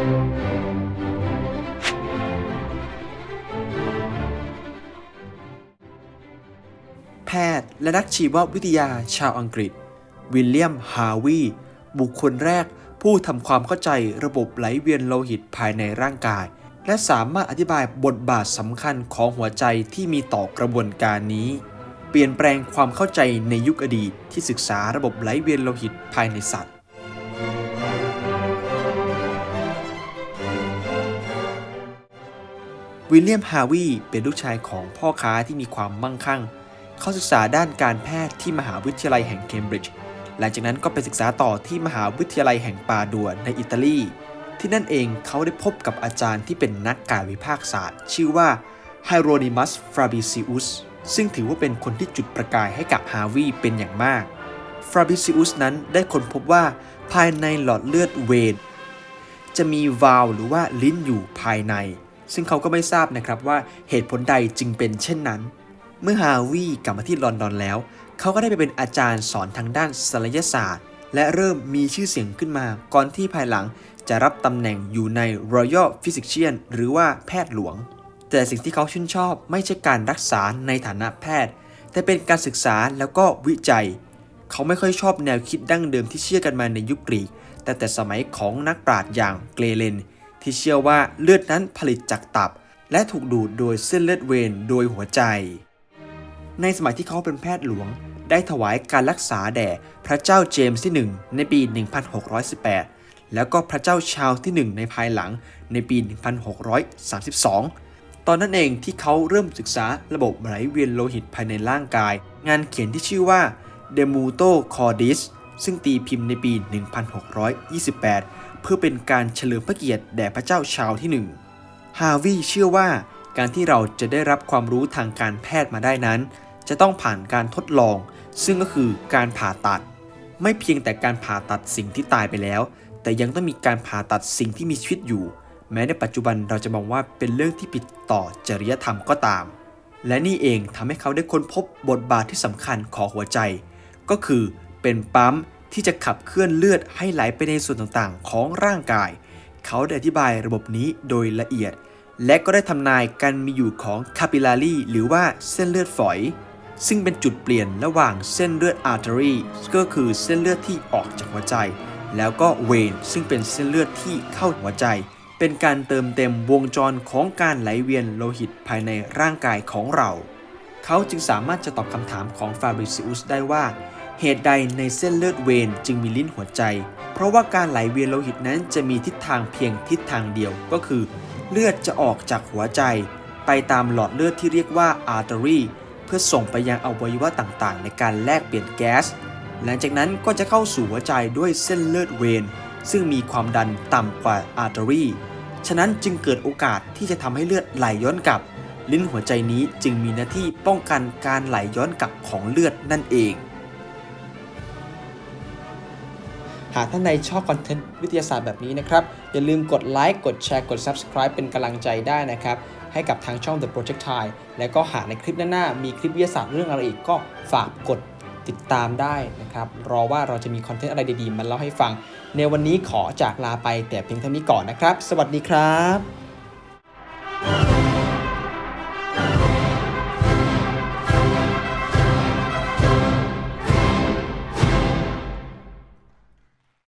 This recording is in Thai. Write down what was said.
แพทย์และนักชีววิทยาชาวอังกฤษ วิลเลียม ฮาวี บุคคลแรกผู้ทำความเข้าใจระบบไหลเวียนโลหิตภายในร่างกาย และสามารถอธิบายบทบาทสำคัญของหัวใจที่มีต่อกระบวนการนี้ เปลี่ยนแปลงความเข้าใจในยุคอดีตที่ศึกษาระบบไหลเวียนโลหิตภายในสัตว์ วิลเลียมฮาวีเป็นลูกชายของพ่อค้าที่มีความมั่งคั่ง เขาศึกษาด้านการแพทย์ที่มหาวิทยาลัยแห่งเคมบริดจ์หลังจากนั้นก็ไปศึกษาต่อที่มหาวิทยาลัยแห่งปาดัวในอิตาลี ที่นั่นเองเขาได้พบกับอาจารย์ที่เป็นนักกายวิภาคศาสตร์ ชื่อว่าไฮโรนิมัสฟราบิซิอุสซึ่งถือว่าเป็นคนที่จุดประกายให้กับฮาวีเป็นอย่างมากฟราบิซิอุสนั้นได้ค้นพบว่าภายในหลอดเลือดเวนจะมีวาล์วหรือว่าลิ้นอยู่ภายใน ซึ่งเขาก็ไม่ทราบนะครับว่าเหตุผลใดจึงเป็นเช่นนั้น เมื่อฮาวีกลับมาที่ลอนดอนแล้ว เขาก็ได้ไปเป็นอาจารย์สอนทางด้านศัลยศาสตร์ และเริ่มมีชื่อเสียงขึ้นมา ก่อนที่ภายหลังจะรับตำแหน่งอยู่ใน Royal Physician หรือว่าแพทย์หลวง แต่สิ่งที่เขาชื่นชอบไม่ใช่การรักษาในฐานะแพทย์ แต่เป็นการศึกษาแล้วก็วิจัย เขาไม่ค่อยชอบแนวคิดดั้งเดิมที่เชื่อกันมาในยุคกรีกแต่แต่สมัยของนักปราชญ์อย่างเกรเลน ที่เชื่อว่าเลือดนั้นผลิตจากตับ และถูกดูดโดยเส้นเลือดเวนโดยหัวใจ ในสมัยที่เขาเป็นแพทย์หลวง ได้ถวายการรักษาแด่พระเจ้าเจมส์ที่ 1 ในปี 1618 แล้วก็พระเจ้าชาร์ลส์ที่ 1 ในภายหลังในปี 1632 ตอนนั้นเองที่เขาเริ่มศึกษาระบบไหลเวียนโลหิตภายในร่างกาย งานเขียนที่ชื่อว่า De Muto Cordis ซึ่งตีพิมพ์ในปี 1628 เพื่อเป็นการเฉลิมพระเกียรติแด่พระเจ้าชาร์ลส์ที่ 1 ฮาวีเชื่อว่าการที่เราจะได้รับความรู้ทางการแพทย์มาได้นั้น จะต้องผ่านการทดลอง ซึ่งก็คือการผ่าตัด ไม่เพียงแต่การผ่าตัดสิ่งที่ตายไปแล้ว แต่ยังต้องมีการผ่าตัดสิ่งที่มีชีวิตอยู่ แม้ในปัจจุบันเราจะมองว่าเป็นเรื่องที่ผิดต่อจริยธรรมก็ตาม และนี่เองทำให้เขาได้ค้นพบบทบาทที่สำคัญของหัวใจ ก็คือเป็นปั๊ม ที่จะขับเคลื่อนเลือดให้ไหลไปในส่วนต่างๆ ของร่างกาย เขาได้อธิบายระบบนี้โดยละเอียด และก็ได้ทำนายการมีอยู่ของคาปิลารีหรือว่าเส้นเลือดฝอย ซึ่งเป็นจุดเปลี่ยนระหว่างเส้นเลือดอาร์เทอรีก็คือเส้นเลือดที่ออกจากหัวใจ แล้วก็เวนซึ่งเป็นเส้นเลือดที่เข้าหัวใจ เป็นการเติมเต็มวงจรของการไหลเวียนโลหิตภายในร่างกายของเรา เขาจึงสามารถจะตอบคำถามของฟาบริซิอุสได้ว่า เหตุใดในเส้นเลือดเวนจึงมีลิ้นหัวใจ เพราะว่าการไหลเวียนโลหิตนั้นจะมีทิศทางเพียงทิศทางเดียวก็คือ เลือดจะออกจากหัวใจ ไปตามหลอดเลือดที่เรียกว่า artery เพื่อส่งไปยังอวัยวะต่างๆ ในการแลกเปลี่ยนแก๊ส หลังจากนั้นก็จะเข้าสู่หัวใจด้วยเส้นเลือดเวนซึ่งมีความดันต่ำกว่า artery ฉะนั้นจึงเกิดโอกาสที่จะทำให้เลือดไหลย้อนกลับ ลิ้นหัวใจนี้จึงมีหน้าที่ป้องกันการไหลย้อนกลับของเลือดนั่นเอง หากท่านใดชอบคอนเทนต์วิทยาศาสตร์แบบนี้นะครับ อย่าลืมกดไลค์กดแชร์กด Subscribe เป็นกำลังใจได้นะครับ ให้กับทางช่อง The Project Thai และก็หากในคลิปหน้าๆมีคลิปวิทยาศาสตร์เรื่องอะไรอีกก็ฝากกดติดตามได้นะครับ รอว่าเราจะมีคอนเทนต์อะไรดีๆมาเล่าให้ฟัง ในวันนี้ขอจากลาไปแต่เพียงเท่านี้ก่อนนะครับ สวัสดีครับ